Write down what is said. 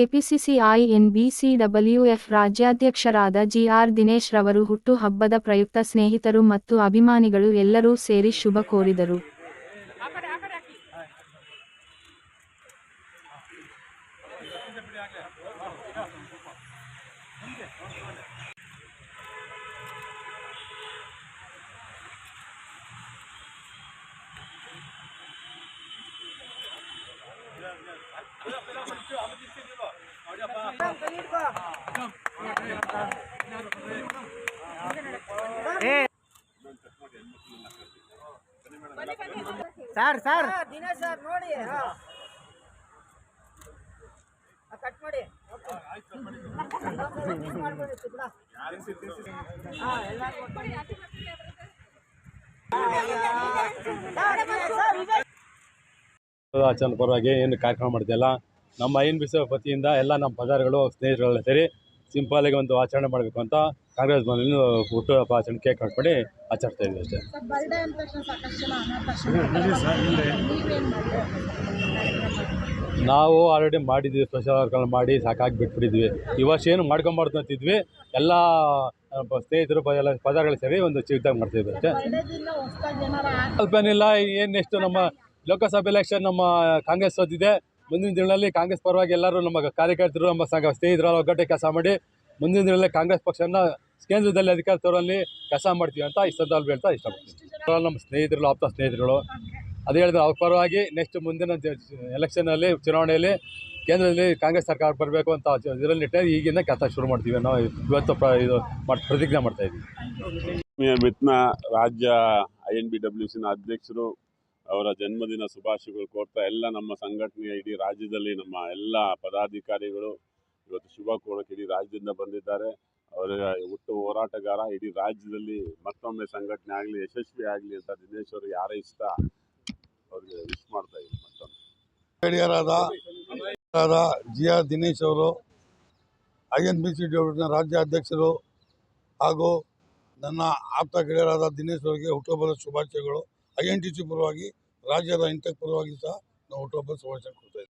ಕೆಪಿಸಿಸಿಐ ಎನ್ಬಿಸಿಡಬ್ಲ್ಯೂಎಫ್ ರಾಜ್ಯಾಧ್ಯಕ್ಷರಾದ G R Dinesh ರವರು ಹುಟ್ಟು ಹಬ್ಬದ ಪ್ರಯುಕ್ತ ಸ್ನೇಹಿತರು ಮತ್ತು ಅಭಿಮಾನಿಗಳು ಎಲ್ಲರೂ ಸೇರಿ ಶುಭ ಕೋರಿದರು. Sir sir. ದಿನೇಶ್ ಸರ್ ನೋಡಿ. ಆ, ಕಟ್ ಮಾಡಿ. ಆಚರಣೆ ಪರವಾಗಿ ಏನು ಕಾರ್ಯಕ್ರಮ ಮಾಡ್ತಿಲ್ಲ. ನಮ್ಮ ಐನ್ ಬಿ ವತಿಯಿಂದ ಎಲ್ಲ ನಮ್ಮ ಪದಾರ್ಗಳು ಸ್ನೇಹಿತರೆಲ್ಲ ಸೇರಿ ಸಿಂಪಲಾಗಿ ಒಂದು ಆಚರಣೆ ಮಾಡಬೇಕು ಅಂತ ಕಾಂಗ್ರೆಸ್ ಮನೆಯಲ್ಲಿ ಹುಟ್ಟುಹಬ್ಬ ಆಚರಣೆ ಕೇಕ್ ಕಟ್ ಮಾಡಿ ಆಚರಿಸ್ತಾ ಇದ್ವಿ ಅಷ್ಟೇ. ನಾವು ಆಲ್ರೆಡಿ ಮಾಡಿದ್ವಿ ಸ್ಪೆಷಲ್ ವರ್ಕಲ್ಲಿ ಮಾಡಿ ಸಾಕಾಗಿ ಬಿಟ್ಬಿಟ್ಟಿದ್ವಿ. ಈ ವರ್ಷ ಏನು ಮಾಡ್ಕೊಂಬಾರ್ದು ಅಂತಿದ್ವಿ. ಎಲ್ಲ ಸ್ನೇಹಿತರು ಎಲ್ಲ ಪದಾರ್ಗಳು ಸೇರಿ ಒಂದು ಚಿಕ್ಕದಾಗಿ ಮಾಡ್ತಿದ್ವಿ ಅಷ್ಟೇ. ಸ್ವಲ್ಪ ಏನಿಲ್ಲ ಏನು ನೆಕ್ಸ್ಟ್ ನಮ್ಮ ಲೋಕಸಭೆ ಎಲೆಕ್ಷನ್ ನಮ್ಮ ಕಾಂಗ್ರೆಸ್ ಸೋತಿದೆ ಮುಂದಿನ ದಿನಗಳಲ್ಲಿ ಕಾಂಗ್ರೆಸ್ ಪರವಾಗಿ ಎಲ್ಲರೂ ನಮ್ಮ ಕಾರ್ಯಕರ್ತರು, ನಮ್ಮ ಸಂಘ ಸ್ನೇಹಿತರು ಒಗ್ಗಟ್ಟೆ ಕೆಲಸ ಮಾಡಿ ಮುಂದಿನ ದಿನಗಳಲ್ಲಿ ಕಾಂಗ್ರೆಸ್ ಪಕ್ಷನ ಕೇಂದ್ರದಲ್ಲಿ ಅಧಿಕಾರ ತೋರಲ್ಲಿ ಕೆಲಸ ಮಾಡ್ತೀವಿ ಅಂತ ಈ ಸಂದರ್ಭದಲ್ಲಿ ಹೇಳ್ತಾ ಇಷ್ಟಪಡ್ತೀನಿ. ನಮ್ಮ ಸ್ನೇಹಿತರು, ಆಪ್ತ ಸ್ನೇಹಿತರುಗಳು, ಅದೇ ಹೇಳಿದ್ರೆ ಅವ್ರ ಪರವಾಗಿ ನೆಕ್ಸ್ಟ್ ಮುಂದಿನ ಎಲೆಕ್ಷನಲ್ಲಿ ಚುನಾವಣೆಯಲ್ಲಿ ಕೇಂದ್ರದಲ್ಲಿ ಕಾಂಗ್ರೆಸ್ ಸರ್ಕಾರ ಬರಬೇಕು ಅಂತ ಇದರಲ್ಲಿ ಈಗಿಂದ ಕೆಲಸ ಶುರು ಮಾಡ್ತೀವಿ ನಾವು. ಇವತ್ತು ಇದು ಮಾಡಿ, ಪ್ರತಿಜ್ಞೆ ಮಾಡ್ತಾ ಇದ್ದೀವಿ. ಮಿತ್ನ, ರಾಜ್ಯ ಐ ಎನ್ ಬಿ ಡಬ್ಲ್ಯೂ ಸಿನ ಅಧ್ಯಕ್ಷರು ಅವರ ಜನ್ಮದಿನ ಶುಭಾಶಯಗಳು ಕೋರ್ತಾ ಎಲ್ಲ ನಮ್ಮ ಸಂಘಟನೆಯ ಇಡೀ ರಾಜ್ಯದಲ್ಲಿ ನಮ್ಮ ಎಲ್ಲ ಪದಾಧಿಕಾರಿಗಳು ಇವತ್ತು ಶುಭ ಕೋರಕ್ಕೆ ಇಡೀ ರಾಜ್ಯದಿಂದ ಬಂದಿದ್ದಾರೆ. ಅವರ ಹುಟ್ಟು ಹೋರಾಟಗಾರ ಇಡೀ ರಾಜ್ಯದಲ್ಲಿ ಮತ್ತೊಮ್ಮೆ ಸಂಘಟನೆ ಆಗಲಿ, ಯಶಸ್ವಿ ಆಗಲಿ ಅಂತ ದಿನೇಶ್ ಅವರು ಯಾರೇ ಇಷ್ಟ ಅವ್ರಿಗೆ ವಿಶ್ ಮಾಡ್ತಾ ಇದ್ದೀನಿ ಮತ್ತೊಮ್ಮೆ. ಜಿ ಆರ್ ದಿನೇಶ್ ಅವರು ಐ ಎನ್ ಬಿ ಸಿ ಡಿನ ರಾಜ್ಯ ಅಧ್ಯಕ್ಷರು ಹಾಗೂ ನನ್ನ ಆಪ್ತ ಗೆಳೆಯರಾದ ದಿನೇಶ್ ಅವರಿಗೆ ಹುಟ್ಟುಹಬ್ಬದ ಶುಭಾಶಯಗಳು. ಐ ಎನ್ ಟಿ ಸಿ ಪರವಾಗಿ ರಾಜ್ಯದ ಹಿತಕ್ಕೆ ಪರವಾಗಿ ಸಹ ನಾವು ಹುಟ್ಟುಹಬ್ಬದ ಶುಭಾಶಯ ಕೊಡ್ತಾ